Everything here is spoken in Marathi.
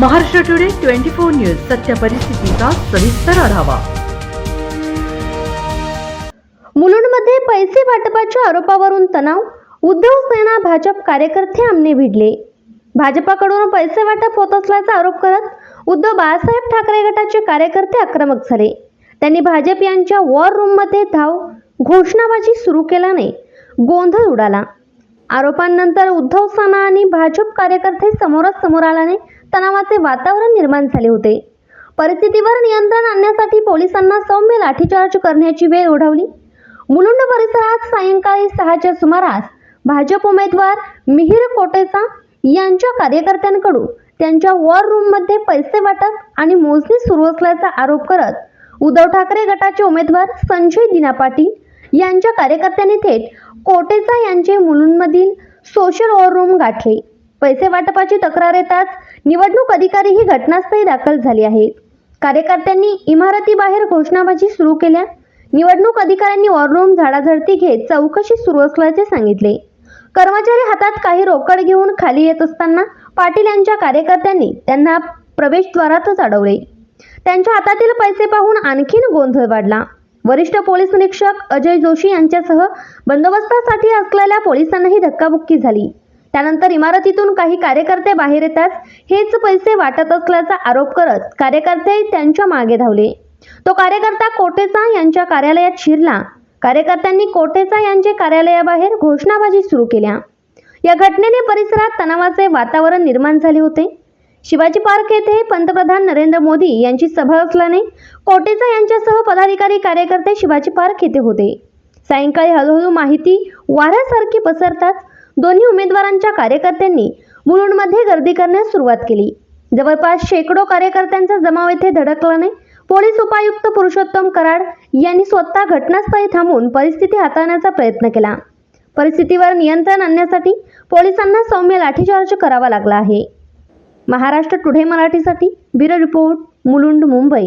Maharashtra today twenty four news सत्य परिस्थितीचा सविस्तर आढावा. मुलुंडमध्ये पैसे वाटपाच्या आरोपावरून तणाव उद्धव सेना भाजप कार्यकर्ते आमने भिडले. भाजपाकडून पैसे वाटप होत असल्याचा आरोप करत उद्धव बाळासाहेब ठाकरे गटाचे कार्यकर्ते आक्रमक झाले. त्यांनी भाजप यांच्या वॉर रूममध्ये धाव घोषणाबाजी सुरू केल्याने गोंधळ उडाला. आरोपांनंतर उद्धव सेना आणि भाजप कार्यकर्ते समोरासमोर आल्याने तणावाचे वातावरण निर्माण झाले होते. परिस्थितीवर नियंत्रण आणण्यासाठी पोलिसांना सौम्य लाठीचार्ज करण्याची वेळ ओढवली. मुलुंड परिसरात सायंकाळी सहाच्या सुमारास भाजप उमेदवार मिहिर कोटेचा यांच्या कार्यकर्त्यांकडून त्यांच्या वॉर रूममध्ये पैसे वाटप आणि मोजणी सुरू असल्याचा आरोप करत उद्धव ठाकरे गटाचे उमेदवार संजय दिना पाटील यांच्या कार्यकर्त्यांनी थेट कोटेचा यांचे मुलुंडमधील सोशल वॉर रूम गाठले. पैसे वाटपाची तक्रार येताच निवडणूक अधिकारी ही घटनास्थळी दाखल झाले आहेत कार्यकर्त्यांनी इमारतीबाहेर घोषणाबाजी सुरू केल्या. निवडणूक अधिकाऱ्यांनी वॉररूम झाडाझडती घेत चौकशी सुरू असल्याचे सांगितले. कर्मचारी हातात काही रोकड घेऊन खाली येत असताना पाटील यांच्या कार्यकर्त्यांनी त्यांना प्रवेशद्वारातच अडवले. त्यांच्या हातातील पैसे पाहून आणखीन गोंधळ वाढला. वरिष्ठ पोलीस निरीक्षक अजय जोशी यांच्यासह बंदोबस्तासाठी असलेल्या पोलिसांनाही धक्काबुक्की झाली. त्यानंतर इमारतीतून काही कार्यकर्ते बाहेर येतात. हेच पैसे वाटत असल्याचा आरोप करत कार्यकर्ते त्यांच्या मागे धावले. तो कार्यकर्ता कोटेचा यांच्या कार्यालयात शिरला. कार्यकर्त्यांनी कोटेचा यांचे कार्यालयाबाहेर घोषणाबाजी सुरू केल्या. या घटनेने परिसरात तणावाचे वातावरण निर्माण झाले होते. शिवाजी पार्क येथे पंतप्रधान नरेंद्र मोदी यांची सभा असल्याने कोटेचा यांच्यासह पदाधिकारी कार्यकर्ते शिवाजी पार्क येथे होते. सायंकाळी हळूहळू माहिती वाऱ्यासारखी पसरताच दोन्ही उमेदवारांच्या कार्यकर्त्यांनी मुलुंडमध्ये गर्दी करण्यास सुरुवात केली. जवळपास शेकडो कार्यकर्त्यांचा जमाव येथे धडकल्याने पोलीस उपायुक्त पुरुषोत्तम कराड यांनी स्वतः घटनास्थळी थांबून परिस्थिती हाताळण्याचा प्रयत्न केला. परिस्थितीवर नियंत्रण आणण्यासाठी पोलिसांना सौम्य लाठीचार्ज करावा लागला आहे. महाराष्ट्र टुडे मराठीसाठी ब्युरो रिपोर्ट मुलुंड मुंबई.